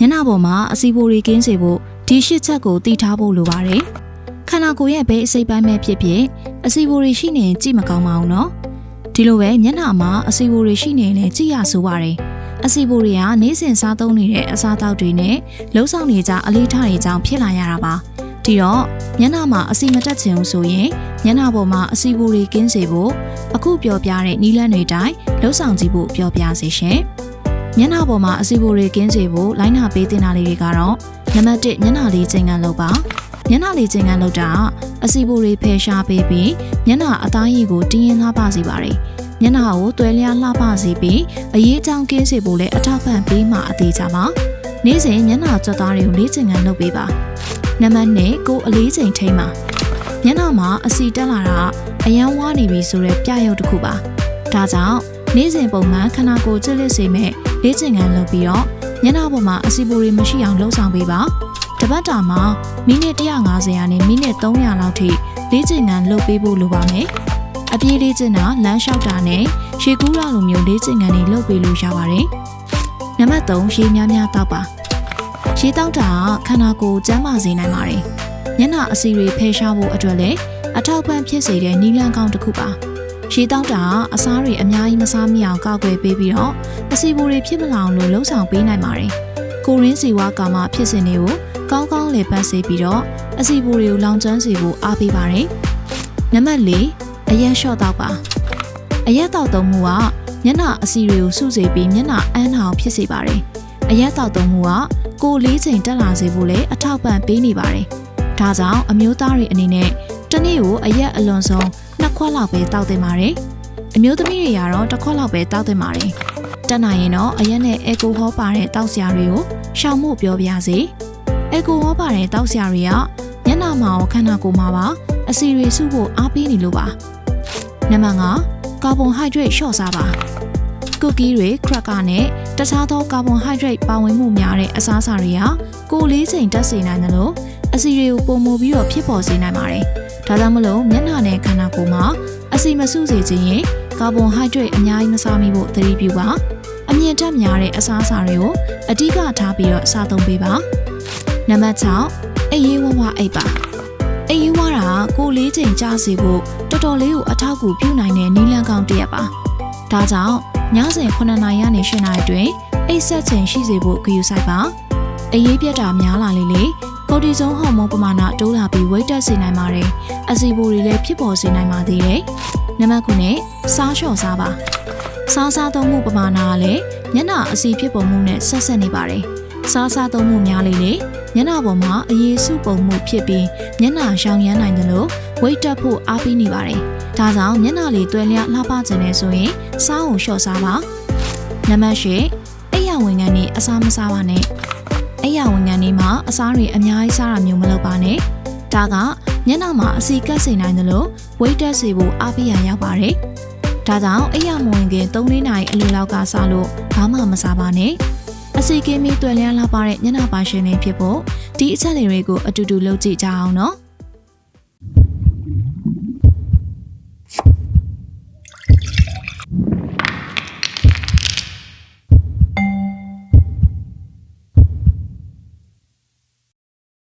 ညနာပေါ်မှာအစီပိုတွေကင်းစေဖို့ဒီရှစ်ချက်ကိုတည်ထားဖို့လိုပါတယ်ခန္ဓာကိုယ်ရဲ့ဘဲအစိပ်ပိုင်းပဲဖြစ်ဖြစ်အစီပိုတွေရှိနေရင်ကြည့်မကောင်းပါဘူးနော်ဒီလိုပဲမျက်နှာမှာအစီပိုတွေရှိနေရင်လည်းကြည့်ရဆိုပါတယ်အစီပိုတွေကနေ့စဉ်စားသုံးနေတဲ့အစားအသောက်တွေနဲ့လှုပ်ဆောင်နေကြအလေးထားတွေကြောင့်ဖြစ်လာရတာပါဒီတော့မျက်နှာမှာအစီမတက်ချင်ဘူးဆိုရင်မျက်နှာပေါ်မှာအစီပိုတွေကင်းစေဖို့အခုပြောပြတဲ့နီလန်းတွေတိုင်းလှုပ်ဆောင်ကြည့်ဖို့ပြောပြစေရှင် မျက်နှာပေါ်မှာအစီပိုတွေကင်းစေဖို့လိုင်းနာပေးတင်တာလေးတွေကတော့နံပါတ်1မျက်နှာလေးချိန်ကန်လုပ်ပါမျက်နှာလေးချိန်ကန်လုပ်တာကအစီပိုတွေဖယ်ရှားပေးပြီးမျက်နှာအသားရည်ကိုတင်းရင်လှပစေပါတယ်မျက်နှာကိုတွဲလျားလှပစေပြီးအရေးအကြောင်းကင်းစေဖို့လည်းအထောက်ပံ့ပေးမှအသေးချာပါနေ့စဉ်မျက်နှာကြွက်သားတွေကိုလေးချိန်ကန်လုပ်ပေးပါနံပါတ်2ကိုအလေးချိန်ထိမ့်ပါမျက်နှာမှာအစီတက်လာတာအယမ်းဝါနေပြီဆိုတဲ့ပြရုပ်တစ်ခုပါဒါကြောင့် နေ့စဉ်ပုံမှန်ခန္ဓာကိုယ်ကျစ်လက်စေမဲ့လေးချိန်ကန်လုပ်ပြီးတော့မျက်နှာပေါ်မှာအစီပိုတွေမရှိအောင်လှုပ်ဆောင်ပေးပါတပတ်တာမှာမိနစ်150ရာနဲ့မိနစ်300လောက်ထိလေးချိန်ကန်လုပ်ပေးဖို့လိုပါမယ်အပြေးလေးကျင်တာလမ်းလျှောက်တာနဲ့ရှေကူးရလိုမျိုးလေးချိန်ကန်တွေလုပ်ပေးလို့ရပါတယ်နံပါတ်3ရေများများတောက်ပါရေတောက်တာကခန္ဓာကိုယ်ကျန်းမာစေနိုင်ပါတယ်မျက်နှာအစီတွေဖယ်ရှားဖို့အတွက်လည်းအထောက်ပံ့ဖြစ်စေတဲ့နီလန်းကောင်းတစ်ခုပါ ရေတောက်တာကအစားတွေအများကြီးမစားမိအောင်ကောက်ွယ်ပေးပြီးတော့အစီဘူတွေဖြစ်မလာအောင်လို့လှုံ့ဆော်ပေးနိုင်ပါတယ်ကိုရင်းစီဝါကာမဖြစ်စဉ်တွေကိုကောင်းကောင်းလေပတ်စေပြီးတော့အစီဘူတွေကိုလောင်ကျွမ်းစေဖို့အားပေးပါတယ်နံပါတ်၄အရက်လျှော့တော့ပါအရက်တောက်သုံးမှုကမျက်နှာအစီတွေကိုစုစေပြီးမျက်နှာအန်းအောင်ဖြစ်စေပါတယ်အရက်တောက်သုံးမှုကကိုယ်လေးချိန်တက်လာစေဖို့လည်းအထောက်ပံ့ပေးနေပါတယ်ဒါကြောင့်အမျိုးသားတွေအနေနဲ့တစ်နေ့ကိုအရက်အလွန်ဆုံးနှစ် ခွက်လောက်ပဲတောက်တင်ပါတယ်အမျိုးသမီးတွေကတော့တစ်ခွက်လောက်ပဲတောက်တင်ပါတယ်တက်နိုင်ရင်တော့အရက်နဲ့အယ်ကိုဟောပါတဲ့တောက်စရာတွေကိုရှောင်မှုပြောပြစေအယ်ကိုဟောပါတဲ့တောက်စရာတွေကမျက်နှာမှာရောခန္ဓာကိုယ်မှာပါအစီတွေစုဖို့အားပေးနေလို့ပါနံပါတ်5ကာဗွန်ဟိုက်ဒရိတ်လျှော့စားပါကုကီးတွေခရက်ကာနဲ့တခြားသောကာဗွန်ဟိုက်ဒရိတ်ပါဝင်မှုများတဲ့အစားအစာတွေကကိုယ်လေးချိန်တက်စေနိုင်တယ်လို့အစီတွေကိုပုံမှုပြီးတော့ဖြစ်ပေါ်စေနိုင်ပါတယ် ဒါကြောင့်မလို့မျက်နှာနဲ့ခန္ဓာကိုယ်မှာအစီမစုစေခြင်းရင်ကာဗွန်ဟိုက်ဒရိတ်အများကြီးမစားမိဖို့သတိပြုပါအမြင့်တက်များတဲ့အစားအစာတွေကိုအဓိကထားပြီးတော့စားသုံးပေးပါနံပါတ်6အေးရေးဝဝအိပ်ပါအေးရေးဝတာကကိုယ်လေးချိန်ကြာစေဖို့တော်တော်လေးကိုအထောက်အကူပြုနိုင်တဲ့နီလန်းကောင်းတစ်ရက်ပါဒါကြောင့်ညစဉ်9နာရီကနေ10နာရီအတွင်းအိပ်ဆက်ချိန်ရှိစေဖို့ဂရုစိုက်ပါအရေးပြတ်တာများလာလေလေ ကိုတီဇုံဟော်မုန်းပမာဏတိုးလာပြီးဝိတ်တက်စေနိုင်ပါတယ်အစီဘူတွေလည်းဖြစ်ပေါ်စေနိုင်ပါသေးတယ်နံပါတ်9နဲ့စားလျှော့စားပါစားစားသုံးမှုပမာဏကလည်းညနာအစီဖြစ်ပုံမှုနဲ့ဆက်ဆက်နေပါတယ်စားစားသုံးမှုများလေလေညနာပေါ်မှာအရေးစုပုံမှုဖြစ်ပြီးညနာရှောင်ရမ်းနိုင်တယ်လို့ဝိတ်တက်ဖို့အားပေးနေပါတယ်ဒါကြောင့်မျက်နှာလေးတွဲလျလှပခြင်းနဲ့ဆိုရင်စားအောင်လျှော့စားပါနံပါတ်၈အိယာဝင်ငံနေအစားမစားပါနဲ့ အိယာဝင်ငံနေမှာအစားတွေအများကြီးစားတာမျိုးမလုပ်ပါနဲ့ဒါကမျက်နှာမှာအစီကတ်စေနိုင်တယ်လို့ဝိတ်တက်စေဖို့အားပေးရရောက်ပါတယ်ဒါကြောင့်အိယာမဝင်ခင်3လေးနာရီအလိုလောက်ကစားလို့ဘာမှမစားပါနဲ့အစီကင်းမီတွယ်လျလှပတဲ့မျက်နှာပါရှင်တွေဖြစ်ဖို့ဒီအချက်လေးတွေကိုအတူတူလုပ်ကြည့်ကြအောင်နော်